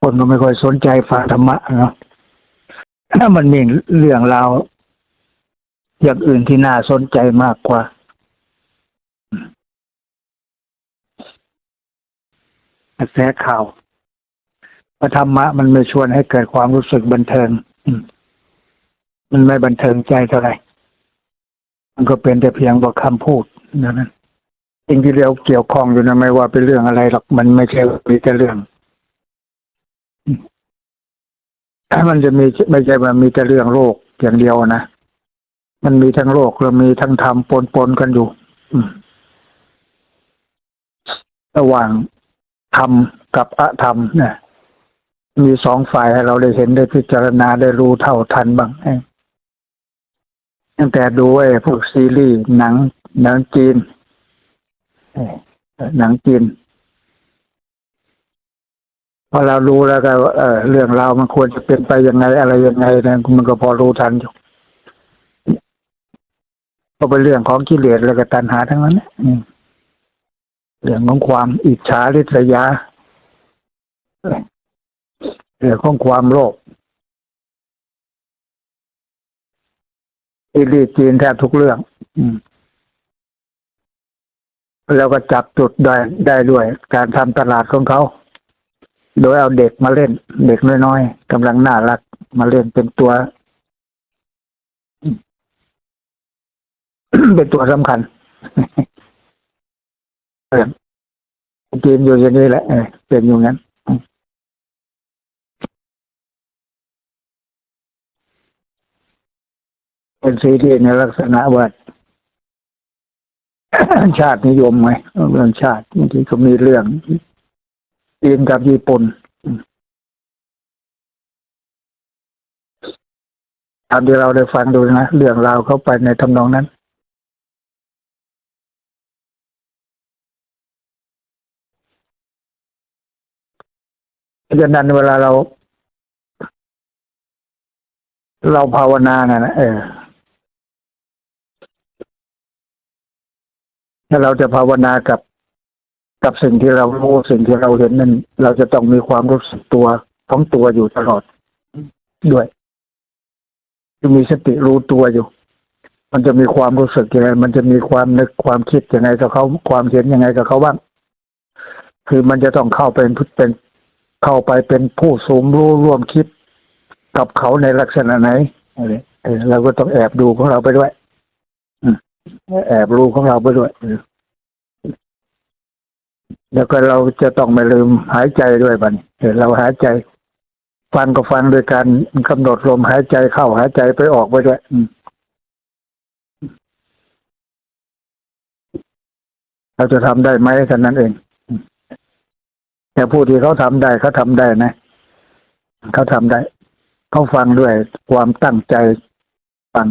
คนก็ไม่ค่อยสนใจฟังธรรมะเนาะถ้ามันมีเรื่องราวอย่างอื่นที่น่าสนใจมากกว่า กระแสข่าวพระธรรมะมันไม่ชวนให้เกิดความรู้สึกบันเทิง มันไม่บันเทิงใจเท่าไหร่ มันก็เป็นแต่เพียงบอกคำพูดนั้นสิ่งที่เราเกี่ยวข้องอยู่นะไม่ว่าเป็นเรื่องอะไรหรอก มันไม่ใช่มีแต่เรื่อง มันจะมีไม่ใช่ว่ามีแต่เรื่องโลกอย่างเดียวนะมันมีทั้งโลกแล้วมีทั้งธรรมปนๆกันอยู่ระหว่างธรรมกับอธรรมเนี่ยมีสองฝ่ายให้เราได้เห็นได้พิจารณาได้รู้เท่าทันบ้างตั้งแต่ดูไอ้พวกซีรีส์หนังหนังจีนหนังจีน พอเรารู้แล้วก็เออเรื่องราวมันควรจะเป็นไปยังไงอะไรยังไงนะมันก็พอรู้ทันอยู่ก็เป็นเรื่องของกิเลสแล้วก็ตัณหาทั้งนั้นนะอืเรื่องของความอิจฉาริษยาเรื่องของความโลภอิริจีนแทบทุกเรื่อง อืมแล้วก็จับจุดได้ได้ด้วย การทำตลาดของเขา โดยเอาเด็กมาเล่น เด็กน้อยๆกำลังน่ารักมาเล่นเป็นตัว เป็นตัวสำคัญเออจีนอยู่อย่างนี้แหละเป็นอยู่งั้นเป็นซีรีส์ในลักษณะว่าชาตินิยมไงเรื่องชาติบางทีก็มีเรื่อง จีนกับญี่ปุ่นตามที่เราได้ฟังดูนะ เรื่องราวเข้าไปในทำนองนั้น เพราะฉะนั้นเวลาเรา เราภาวนานะนะเออถ้าเราจะภาวนากับ กับสิ่งที่เรารู้สิ่งที่เราเห็นนั้นเราจะต้องมีความรู้สึกตัวของตัวอยู่ตลอดด้วยจะมีสติรู้ตัวอยู่ มันจะมีความรู้สึกยังไง มันจะมีความนึกความคิดยังไงกับเขาความเห็นยังไงกับเขาบ้างคือมันจะต้องเข้าเป็นเป็นเข้าไปเป็นผู้สูงรู้ร่วมคิด กับเขาในลักษณะไหนอะไรเราก็ต้องแอบดูของเราไปด้วยแอบรู้ของเราไปด้วย แล้วก็เราจะต้องไม่ลืมหายใจด้วยบัดนเออเราหายใจ ฟังก็ฟังโดยการกำหนดลมหายใจเข้าหายใจไปออกไปด้วยอืเราจะทำได้ไหมแค่นั้นเองแต่ผู้ที่เขาทำได้เขาทำได้นะเขาทำได้เขาฟังด้วยความตั้งใจฟัง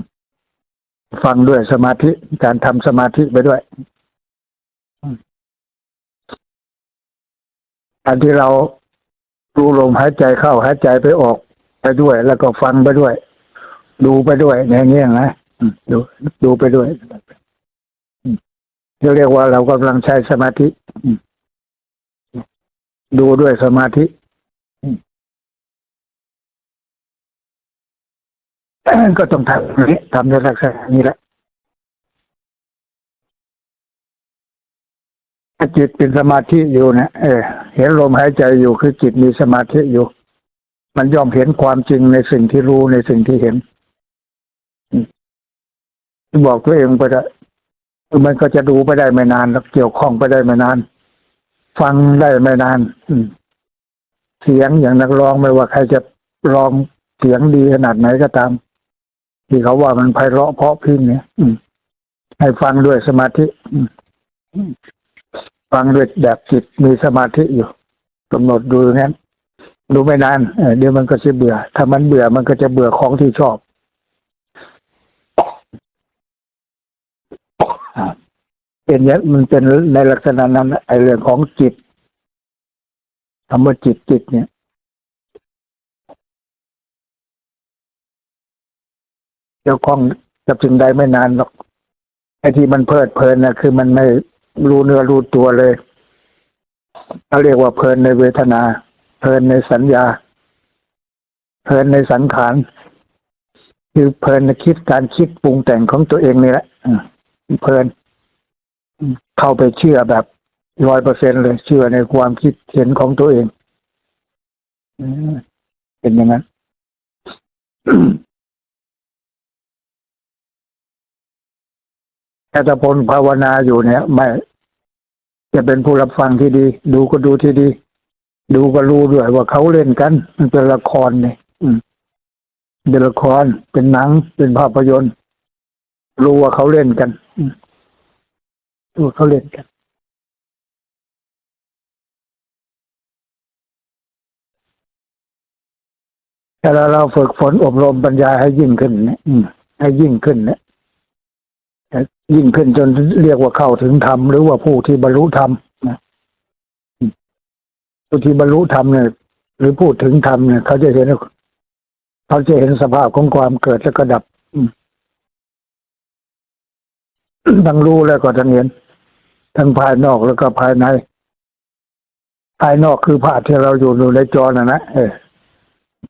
ฟังด้วยสมาธิการทำสมาธิไปด้วย อันที่เราดูลมหายใจเข้าหายใจไปออกไปด้วย แล้วก็ฟังไปด้วย ดูไปด้วยอย่างเงี้ยนะดูดูไปด้วยเรียกว่าเรากำลังใช้สมาธิดูด้วยสมาธิก็ต้องทำอย่างนี้ทำในลักษณะนี้แหละ จิตเป็นสมาธิอยู่นะเออเห็นลมหายใจอยู่คือจิตมีสมาธิอยู่ มันยอมเห็นความจริงในสิ่งที่รู้ในสิ่งที่เห็นบอกตัวเองไปได้มันก็จะดูไปได้ไม่นานแล้วเกี่ยวข้องไปได้ไม่นาน ฟังได้ไม่นาน อืเสียงอย่างนักร้องไม่ว่าใครจะร้องเสียงดีขนาดไหนก็ตาม ที่เขาว่ามันไพเราะเพราะพิ้งเนี่ยให้ฟังด้วยสมาธิ ฟังด้วยแบบจิตมีสมาธิอยู่กำหนดดูอย่างนั้นดูไม่นานเดี๋ยวมันก็จะเบื่อ ถ้ามันเบื่อมันก็จะเบื่อของที่ชอบเป็นอย่างมันเป็นในลักษณะนั้นไอเรื่องของจิตคำว่าจิตจิตเนี่ยเกี่ยวข้องกับสิ่งใดไม่นานหรอกไอที่มันเพลิดเพลินนะคือมันไม่ รู้เนื้อรู้ตัวเลยเขาเรียกว่าเพลินในเวทนา เพลินในสัญญา เพลินในสังขารคือเพลินในคิดการคิดปรุงแต่งของตัวเองนี่แหละเพลินเข้าไปเชื่อแบบร้อยเปอร์เซ็นเลยเชื่อในความคิดเห็นของตัวเองเป็นอย่างนั้น แต่ถ้าพลภาวนาอยู่เนี่ย ไม่ จะเป็นผู้รับฟังที่ดี ดูก็ดูที่ดี ดูก็รู้ด้วยว่าเขาเล่นกัน มันเป็นละครเนี่ยอืมเป็นละครเป็นหนัง เป็นภาพยนตร์ รู้ว่าเขาเล่นกันอืมรู้ว่าเขาเล่นกันแต่เราเราฝึกฝนอบรมปัญญาให้ยิ่งขึ้นเนี่ยอืมให้ยิ่งขึ้นเนี่ย ยิ่งขึ้นจนเรียกว่าเข้าถึงธรรมหรือว่าผู้ที่บรรลุธรรมนะผู้ที่บรรลุธรรมเนี่ยหรือพูดถึงธรรมเนี่ยเขาจะเห็นเขาจะเห็นสภาพของความเกิดและก็ดับทั้งรู้แล้วก็ทั้งเห็นทั้งภายนอกแล้วก็ภายใน ภายนอกคือภาพที่เราอยู่อยู่ในจอน่ะนะเออ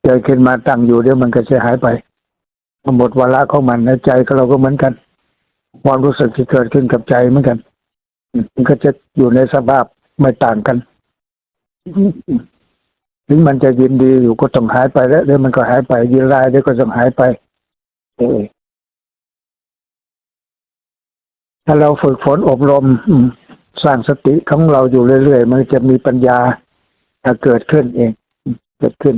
ใจขึ้นมาตั้งอยู่เดี๋ยวมันก็จะหายไปหมดวาระของมันในใจก็เราก็เหมือนกัน ความรู้สึกที่เกิดขึ้นกับใจเหมือนกัน มันก็จะอยู่ในสภาพไม่ต่างกันถึงมันจะยินดีอยู่ก็ต้องหายไปแล้วเดี๋ยวมันก็หายไปยินร้ายเดี๋ยวก็ต้องหายไปเออถ้าเราฝึกฝนอบรมสร้างสติของเราอยู่เรื่อยๆ มันจะมีปัญญาเกิดขึ้นเอง เกิดขึ้น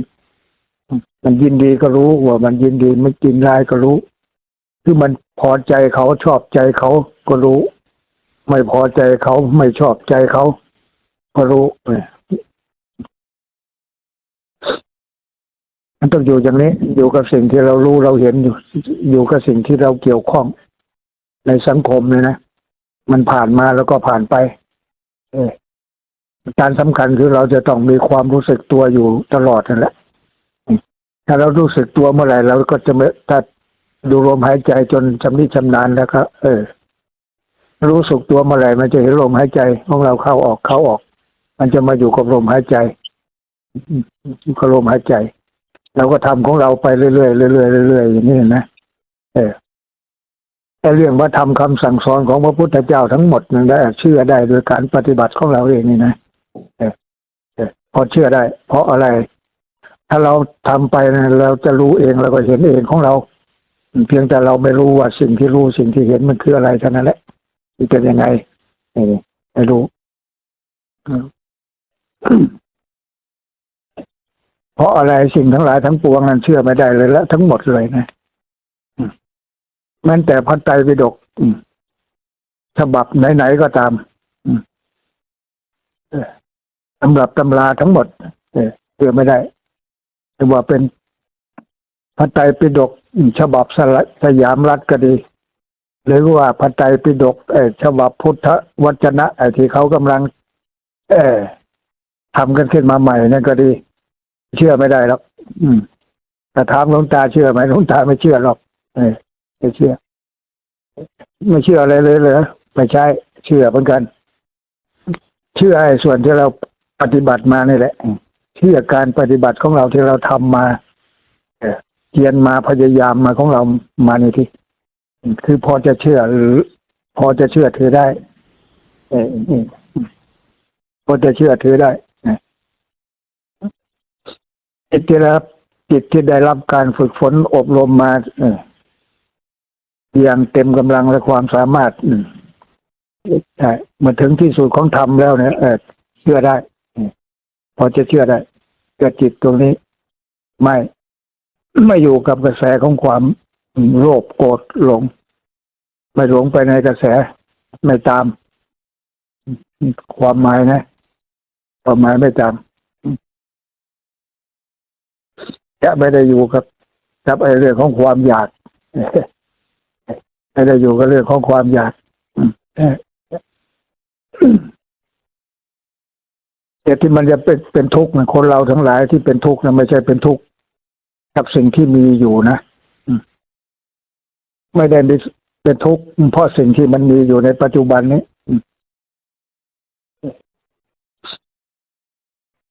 มันยินดีก็รู้ว่ามันยินดีไม่ยินร้ายก็รู้ คือมันพอใจเขาชอบใจเขาก็รู้ ไม่พอใจเขาไม่ชอบใจเขาก็รู้เออมันต้องอยู่อย่างนี้ อยู่กับสิ่งที่เรารู้เราเห็นอยู่อยู่กับสิ่งที่เราเกี่ยวข้อง ในสังคมเลยนะมันผ่านมาแล้วก็ผ่านไป เออการสำคัญคือเราจะต้องมีความรู้สึกตัวอยู่ตลอดนั่นแหละถ้าเรารู้สึกตัวเมื่อไหร่เราก็จะไม่ถ้า ดูลมหายใจจนชำนิชำนาญแล้วก็เออ รู้สึกตัวเมื่อไหร่มันจะเห็นลมหายใจของเราเข้าออกเข้าออก มันจะมาอยู่กับลมหายใจอยู่กับลมหายใจเราก็ทำของเราไปเรื่อยๆเรื่อยๆเรื่อยๆอย่างนี้นะเออแต่เรื่องว่าทำคำสั่งสอนของพระพุทธเจ้าทั้งหมดนั้นได้เชื่อได้โดยการปฏิบัติของเราเองนี่นะเออเออพอเชื่อได้ เพราะอะไร ถ้าเราทำไปนะเราจะรู้เองเราก็เห็นเองของเรา เพียงแต่เราไม่รู้ว่าสิ่งที่รู้สิ่งที่เห็นมันคืออะไรเท่านั้นแหละมันเป็นยังไงไม่รู้เพราะอะไรสิ่งทั้งหลายทั้งปวงนั้นเชื่อไม่ได้เลยและทั้งหมดเลยนะแม้แต่พระไตรปิฎกฉบับไหนๆก็ตามสำหรับตำราทั้งหมดเออเชื่อไม่ได้แต่ว่าเป็น พระไตรปิฎกฉบับสสยามรัฐก็ดี หรือว่าพระไตรปิฎกฉบับพุทธวจนะไอ้ที่เขากำลัง เออทำกันขึ้นมาใหม่นั่นก็ดี เชื่อไม่ได้หรอกอืมแต่ถามหลวงตาเชื่อไหมหลวงตาไม่เชื่อหรอกเออไม่เชื่อ ไม่เชื่ออะไรเลยเหรอไม่ใช่ เชื่อเหมือนกัน เชื่อไอ้ส่วนที่เราปฏิบัติมานี่แหละเชื่อการปฏิบัติของเราที่เราทำมา เรียนมาพยายามมาของเรามาในที่คือพอจะเชื่อหรือ พอจะเชื่อถือได้เออพอจะเชื่อถือได้จิตที่ได้รับจิตที่ได้รับการฝึกฝนอบรมมาเอย่างเต็มกำลังและความสามารถมใช่เมื่อถึงที่สุดของธรรมแล้วเนี่ยเออเชื่อได้พอจะเชื่อได้เกิดจิตตรงนี้ ไม่ ไม่อยู่กับกระแสของความโลภโกรธหลง ไม่หลงไปในกระแสไม่ตาม ความหมายนะ ความหมายไม่ตามจะไม่ได้อยู่กับกับไอ้เรื่องของความอยากไม่ได้อยู่กับเรื่องของความอยากเออแต่ที่มันจะเป็นเป็นทุกข์นะคนเราทั้งหลายที่เป็นทุกข์นะไม่ใช่เป็นทุกข์ กับสิ่งที่มีอยู่นะไม่ได้เป็นทุกข์เพราะสิ่งที่มันมีอยู่ในปัจจุบันนี้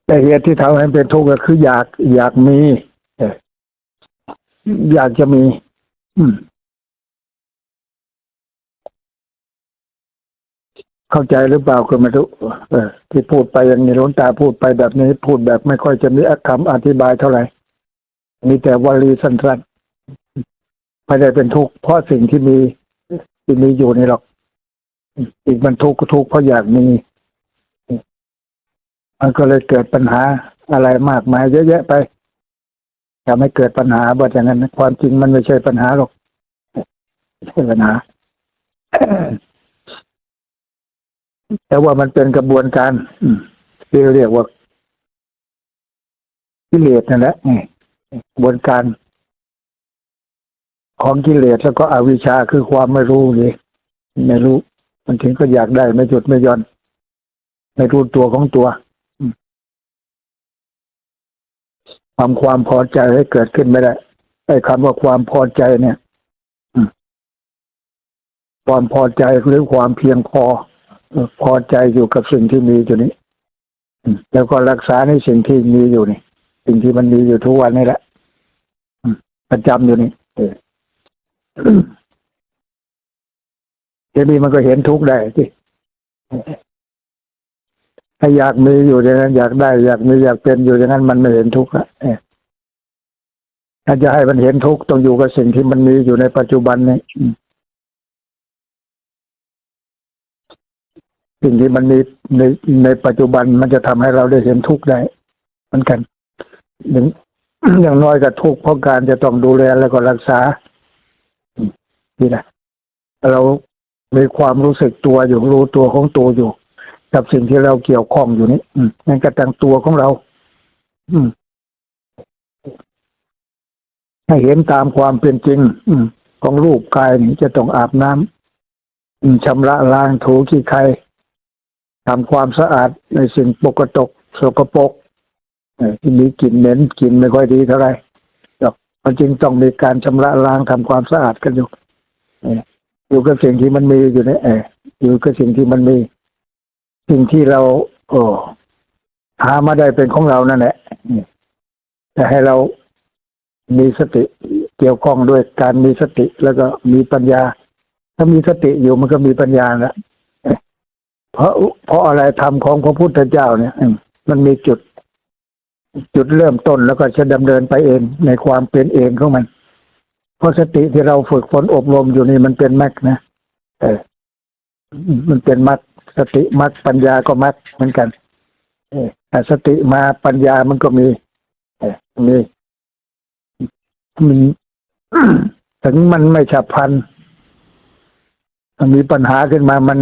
แต่เหตุที่ทำให้เป็นทุกข์ก็คืออยากอยากมีอยากจะมี อืม เข้าใจหรือเปล่าก็ไม่รู้ที่พูดไปอย่างนี้หลวงตาพูดไปแบบนี้ พูดแบบไม่ค่อยจะมีคำอธิบายเท่าไหร่ มีแต่วลีสั้นๆไม่ได้เป็นทุกข์เพราะสิ่งที่มีที่มีอยู่นี่หรอกอีกมันทุกข์ก็ทุกข์เพราะอยากมีมันก็เลยเกิดปัญหาอะไรมากมายเยอะแยะไปทำให้เกิดปัญหาบ่อย่างนั้น ความจริงมันไม่ใช่ปัญหาหรอกไม่ใช่ปัญหาแต่ว่ามันเป็นกระบวนการที่เรียกว่ากิเลสนั่นแหละ กระบวนการของกิเลสแล้วก็อวิชชาคือความไม่รู้นี่ไม่รู้ มันถึงก็อยากได้ไม่หยุดไม่ย่อนไม่รู้ตัวของตัวความความพอใจให้เกิดขึ้นไม่ได้ไอ้คำว่าความพอใจเนี่ยความพอใจหรือความเพียงพอ พอใจอยู่กับสิ่งที่มีอยู่นี้แล้วก็รักษาในสิ่งที่มีอยู่นี่ สิ่งที่มันมีอยู่ทุกวันนี่แหละประจำอยู่นี่เออทีนี้มันก็เห็นทุกได้ที่ถ้าอยากมีอยู่อย่างนั้นอยากได้ อยากมีอยากเป็นอยู่อย่างนั้นมันไม่เห็นทุกข์ละถ้าจะให้มันเห็นทุกข์ต้องอยู่กับสิ่งที่มันมีอยู่ในปัจจุบันนี้สิ่งที่มันมีในในปัจจุบันมันจะทำให้เราได้เห็นทุกข์ได้เหมือนกัน อย่างอย่างน้อยก็ทุกข์เพราะการจะต้องดูแลแล้วก็รักษาอืมนี่นะเรามีความรู้สึกตัวอยู่รู้ตัวของตัวอยู่ กับสิ่งที่เราเกี่ยวข้องอยู่นี้อืมนั่นก็ตั้งตัวของเรา อืมให้เห็นตามความเป็นจริง อืมของรูปกายนี่จะต้องอาบน้ำอืมชำระล้างถูขี้ใครทำความสะอาดในสิ่งปกตกสกปรก มีกลิ่นเหม็นกลิ่นไม่ค่อยดีเท่าไหร่หรอกมันจึงต้องมีการชำระล้างทำความสะอาดกันอยู่อยู่กับสิ่งที่มันมีอยู่ในเอออยู่กับสิ่งที่มันมี สิ่งที่เรา โอ้หามาได้เป็นของเรานั่นแหละนี่แต่ให้เรามีสติเกี่ยวข้องด้วยการมีสติแล้วก็มีปัญญา ถ้ามีสติอยู่มันก็มีปัญญาล้วเพราะเพราะอะไรธรรมของพระพุทธเจ้าเนี่ยมันมีจุด จุดเริ่มต้นแล้วก็จะดำเนินไปเองในความเป็นเองของมัน เพราะสติที่เราฝึกฝนอบรมอยู่นี่มันเป็นมรรคนะเออมันเป็นมรรคสติมรรคปัญญาก็มรรคเหมือนกัน เออแต่สติมาปัญญามันก็มี เออมีมันถึงมันไม่ฉับพลันมันมีปัญหาขึ้นมามัน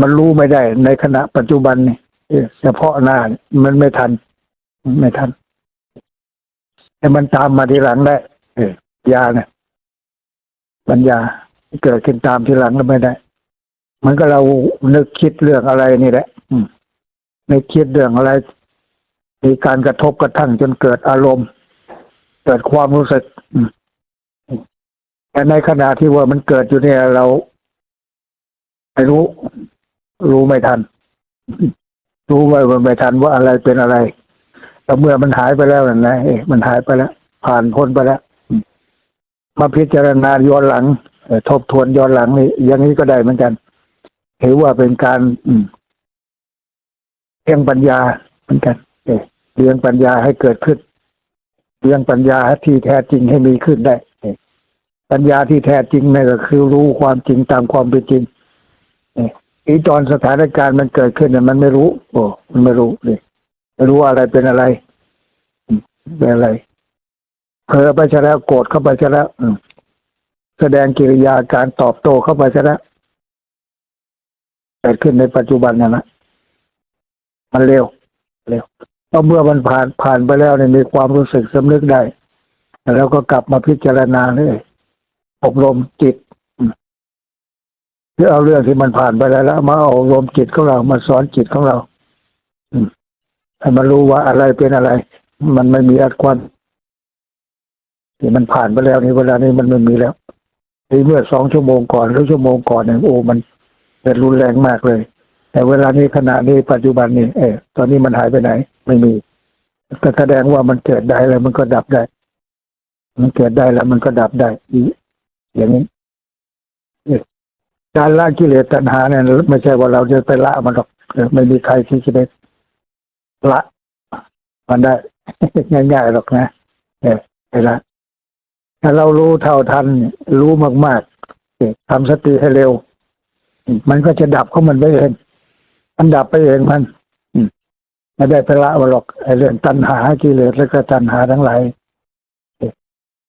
มันรู้ไม่ได้ในขณะปัจจุบันนี่เออเฉพาะหน้ามันไม่ทัน ไม่ทันแต่มันตามมาทีหลังได้เออยาเนี่ยปัญญาเกิดขึ้นตามทีหลังก็ไม่ได้ มันก็เรานึกคิดเรื่องอะไรนี่แหละ อืมนึกคิดเรื่องอะไร มีการกระทบกระทั่งจนเกิดอารมณ์ เกิดความรู้สึกแต่ในขณะที่ว่ามันเกิดอยู่เนี่ย เราไม่รู้ รู้ไม่ทัน รู้ไม่ไม่ทันว่าอะไรเป็นอะไร แต่เมื่อมันหายไปแล้วนั่นนะเอ๊ะมันหายไปแล้ว ผ่านพ้นไปแล้ว มาพิจารณาย้อนหลังทบทวนย้อนหลังนี่อย่างนี้ก็ได้เหมือนกันถือว่าเป็นการอืเลี้ยงปัญญาเหมือนกันเลี้ยงปัญญาให้เกิดขึ้นเลี้ยงปัญญาที่แท้จริงให้มีขึ้นได้ปัญญาที่แท้จริงนี่นก็คือรู้ความจริงตามความเป็นจริงอีตอนสถานการณ์มันเกิดขึ้นเนี่ยมันไม่รู้ โอ้มันไม่รู้เลย ไม่รู้ว่าอะไรเป็นอะไรเป็นอะไรเผลอไปซะแล้วโกรธเข้าไปซะแล้วแสดงกิริยาการตอบโต้เข้าไปซะแล้วเกิดขึ้นในปัจจุบันนะนะมันเร็วเร็วพราะเมื่อมันผ่านผ่านไปแล้วเนี่ยมีความรู้สึกสำนึกได้ แล้วก็กลับมาพิจารณาเลยอบรมจิตหรือเอาเรื่องที่มันผ่านไปแล้วมาอารมจิตของเรามาสอนจิตของเราอืม ให้มันรู้ว่าอะไรเป็นอะไร มันไม่มีอัตความที่มันผ่านไปแล้วนี่เวลานี้มันไม่มีแล้วที่เมื่อสองชั่วโมงก่อนหรือชั่วโมงก่อนเนี่ยโอ้มันเป็นรุนแรงมากเลย แต่เวลานี้ขณะนี้ปัจจุบันนี้เออตอนนี้มันหายไปไหน ไม่มีก็แสดงว่ามันเกิดได้แล้วมันก็ดับได้ มันเกิดได้แล้วมันก็ดับได้อย่างนี้การละกิเลสตัณหาเนี่ยไม่ใช่ว่าเราจะไปละมันหรอกไม่มีใครที่จะได้ ละ มันได้ง่ายๆหรอกนะเออไปละถ้าเรารู้เท่าทัน รู้มากๆทำสติให้เร็ว มันก็จะดับของมันไปเองมันดับไปเองมันไม่ได้ไปละมันหรอกไอ้เรื่องตัณหากิเลสแล้วก็ตัณหาทั้งหลาย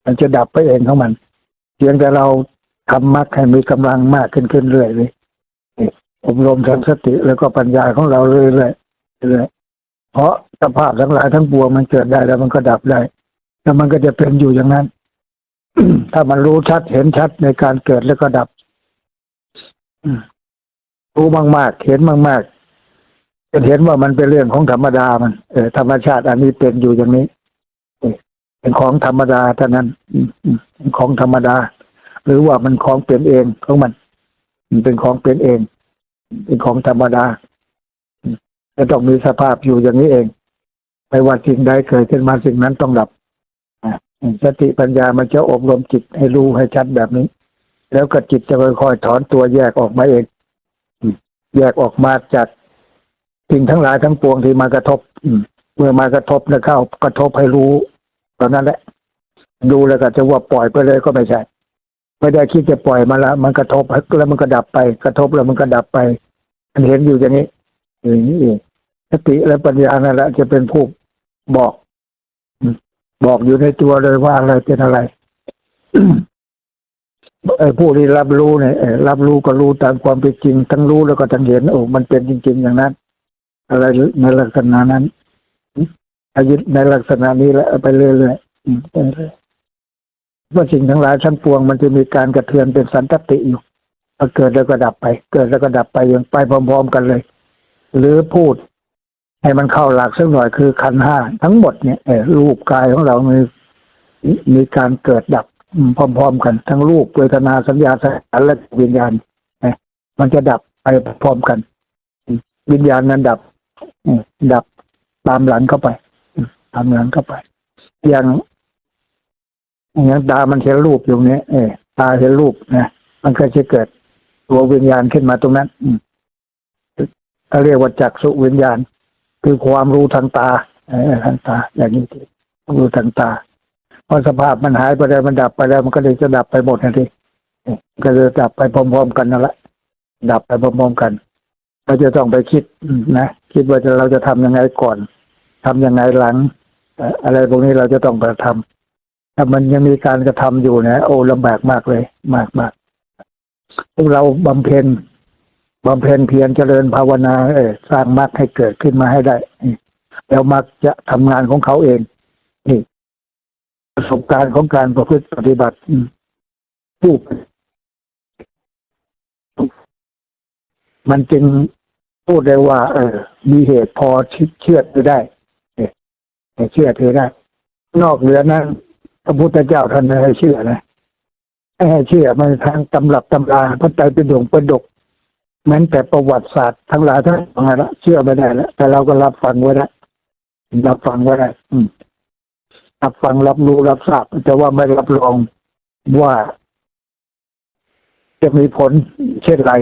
มันจะดับไปเองของมันเพียงแต่เราทำมรรคให้มีกำลังมากขึ้นขึ้นเรื่อยเลยอบรมทั้งสติแล้วก็ปัญญาของเราเรื่อยๆเรื่อยๆ เพราะสภาพทั้งหลายทั้งปวงมันเกิดได้แล้วมันก็ดับได้แล้วมันก็จะเป็นอยู่อย่างนั้น ถ้ามันรู้ชัดเห็นชัดในการเกิดแล้วก็ดับรู้มากๆเห็นมากๆจะเห็นว่ามันเป็นเรื่องของธรรมดามันเออธรรมชาติอันนี้เป็นอยู่อย่างนี้เป็นของธรรมดาเท่านั้นเป็นของธรรมดา หรือว่ามันของเป็นเองของมัน มันเป็นของเป็นเอง เป็นของธรรมดา จะต้องมีสภาพอยู่อย่างนี้เอง ไม่ว่าสิ่งใดเกิดขึ้นมาสิ่งนั้นต้องดับอะสติปัญญามันจะอบรมจิตให้รู้ให้ชัดแบบนี้ แล้วก็จิตจะค่อยๆถอนตัวแยกออกมาเอง แยกออกมาจากสิ่งทั้งหลายทั้งปวงที่มากระทบอืเมื่อมากระทบนะเข้ากระทบให้รู้ตอนนั้นแหละ ดูแล้วก็จะว่าปล่อยไปเลยก็ไม่ใช่ไม่ได้คิดจะปล่อยมาล้วมันกระทบแล้วมันก็ดับไป กระทบแล้วมันก็ดับไปมันเห็นอยู่อย่างนี้ อย่างนี้เองสติและปัญญานั่นแหละจะเป็นผู้บอก บอกอยู่ในตัวเลยว่าอะไรเป็นอะไรไอ้ผู้ที่รับรู้เนี่ยรับรู้ก็รู้ตามความเป็นจริง ทั้งรู้แล้วก็ทั้งเห็นโอ้มันเป็นจริง ๆ อย่างนั้น อะไรในลักษณะนั้นอายุในลักษณะนี้แหละไปเรื่อยๆอืมไปเรื่อยว่าสิ่งทั้งหลายทั้งปวงมันจะมีการกระเทือนเป็นสันตติอยู่พอเกิดแล้วก็ดับไป เกิดแล้วก็ดับไปอย่างไปพร้อม ๆ กันเลย หรือพูด ให้มันเข้าหลักสักหน่อยคือขันห้าทั้งหมดเนี่ยเอ่อรูปกายของเรามีมีการเกิดดับพร้อมๆกัน ทั้งรูปเวทนาสัญญาสังขารและวิญญาณนะมันจะดับไปพร้อมกัน วิญญาณนั้นดับอืมดับตามหลังเข้าไปตามหลังเข้าไป อย่างอย่างตามันเห็นรูปอยู่เนี้ยเออตาเห็นรูปนะมันก็จะเกิดตัววิญญาณขึ้นมาตรงนั้นอื เขาเรียกว่าจักสุวิญญาณ คือความรู้ทางตาทางตา อย่างนี้ที่รู้ทางตาพอสภาพมันหายไปแล้วมันดับไปแล้ว มันก็เลยจะดับไปหมดนะทีก็เลยดับไปพร้อมๆกันนั่นแหละดับไปพร้อมๆกันเราจะต้องไปคิดนะคิดว่าจะเราจะทำยังไงก่อนทำยังไงหลัง อะไรพวกนี้เราจะต้องไปทำถ้ามันยังมีการกระทำอยู่นะ โอ้ลำบากมากเลย มากมากพวกเราบำเพ็ญ บำเพ็ญเพียรเจริญภาวนาเออสร้างมรรคให้เกิดขึ้นมาให้ได้แล้วมรรคจะทำงานของเขาเองนี่ประสบการณ์ของการประพฤติปฏิบัติผู้มันจึงพูดได้ว่า เออ มีเหตุพอเชื่อถือได้เชื่อถือได้นอกเหนือนั้นพระพุทธเจ้าท่านไม่ให้เชื่อนะไม่ให้เชื่อมันทางตำรับตำราพระไตรปิฎกประดก แม้แต่ประวัติศาสตร์ทั้งหลายทั้งปวงละเชื่อไม่ได้แล้วแต่เราก็รับฟังไว้ละรับฟังไว้ละอืมรับฟังรับรู้รับทราบแต่ว่าไม่รับรองว่าจะมีผลเช่นไร